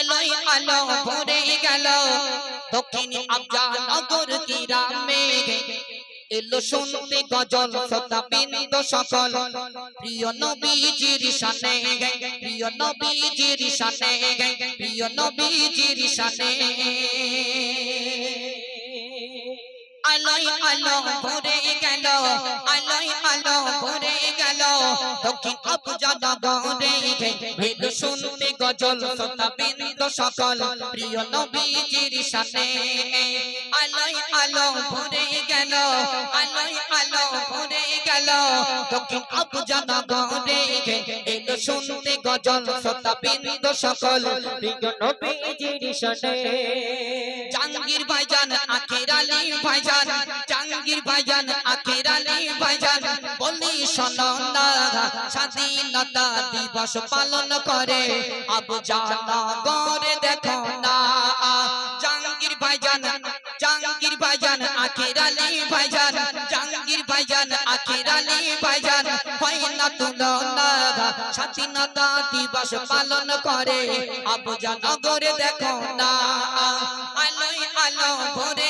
আলোয় আলো ভরে গেল। দক্ষিণ আফজানগর গ্রামে এলো শুনতে গজল শ্রোতা বিন্দ সকল। প্রিয় নবীজির শানে প্রিয় নবীজির শানে প্রিয় নবীজির শানে আলোয় আলো ভরে গেল, আলোয় আলো ভরে গেল। দক্ষিণ আফজানগরে শুনতে গজল শ্রোতা বিন্দ সকল। প্রিয় নবীজির শানে আলোয় আলো ভরে গেল, আলোয় আলো ভরে গেল। দক্ষিণ আফজানগরে এলো শুনতে গজল শ্রোতা বিন্দ সকল। প্রিয় নবীজির শনে জাঙ্গির ভাইজান, আখের আলী ভাইজান আলী ভাইজান স্বাধীনতা দিবস পালন করে। আবু জানগরে দেখো না। জাঙ্গির ভাইজান জাঙ্গির ভাইজান, আখের আলী ভাইজান জাঙ্গির ভাইজান, আখের আলী ভাইজান স্বাধীনতা দিবস পালন করে। আবু দেখো না। আলো ভরে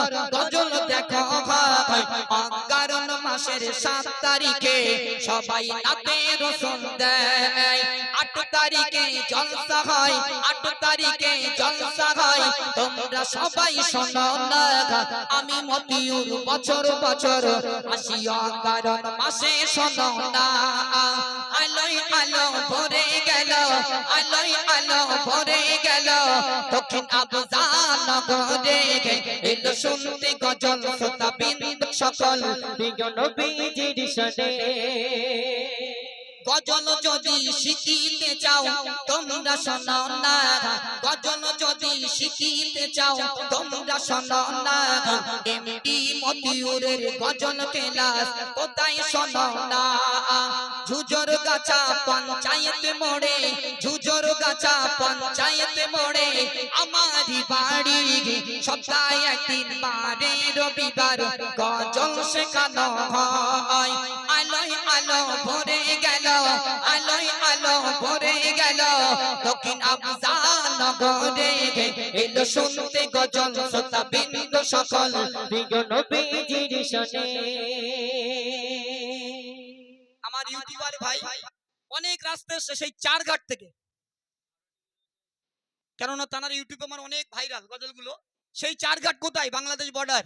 মাসের সাত তারিখে সবাই নাতে রসুন দেয়। আট তারিখে জলসা হয় আট তারিখে জলসা তোমরা সবাই আমি মতিউর বছর বছর আসিয়া কারণ মাসে শোনো না আলো ভরে গেল, আলোয় আলো ভরে গেল। দক্ষিণ আবজান গরে এলো শুনতে গজল, শ্রোতা বিন্দু সকল, প্রিয় নবীজির শনে গজল যদি শিখিতে চাও, তোমরা শোনো না গজল যদি শিখিতে চাও, তোমরা শোনো না এমপি মতিউরের গজল কেলাস, কোথায় শোনো না গাছা পঞ্চায়েত মোড়ে ঝুজর গাছা পঞ্চায়েত মোড়ে। আমারি বাড়ি সপ্তাহে একদিন বারে রবিবার, গজল শেখানো হয়। আলোয় আলো ভরে গেল, আলোয় আলো ভরে গেল। দক্ষিণ আফজান গরে এলো শুনতে গজল শ্রোতা বিন্দু সকল, প্রিয় নবীজির শনে ইউটিউবার ভাই অনেক রাস্তা এসছে সেই চার ঘাট থেকে। কেননা তানার ইউটিউবে আমার অনেক ভাইরাল গজলগুলো। সেই চার ঘাট কোথায়? বাংলাদেশ বর্ডার।